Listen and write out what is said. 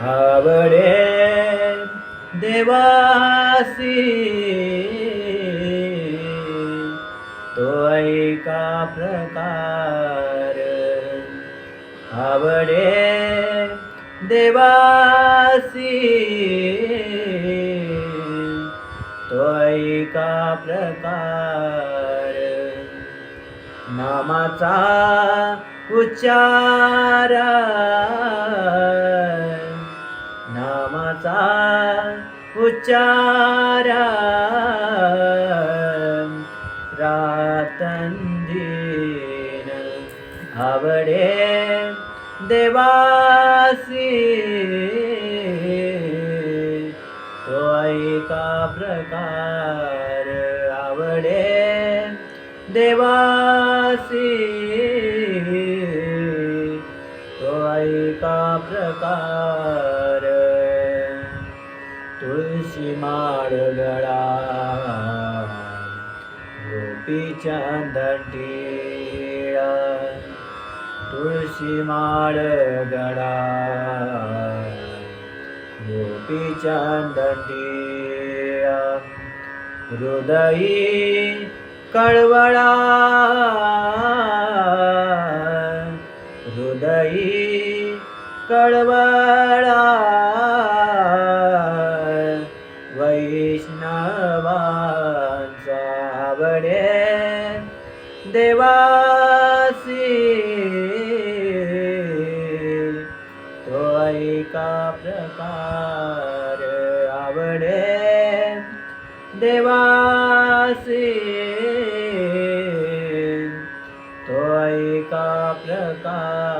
आवडे देवासी तो ऐका प्रकार. आवडे देवासी तो ऐका प्रकार. नामाचा उच्चार. नामाचा उच्चार. रातंदीन आवडे देवासी. तो ऐका प्रकार आवडे देवासी तो ऐका प्रकार. तुळशी माळ गळा गोपीच्या दंडीळा तुळशी माळ गळा गोपीच्या दंडीळा हृदयी कळवळा. हृदयी कळवळा. वैष्णवांचा आवडे देवासी. तो ऐका प्रकार आवडे देवासी. तो ऐका प्रकार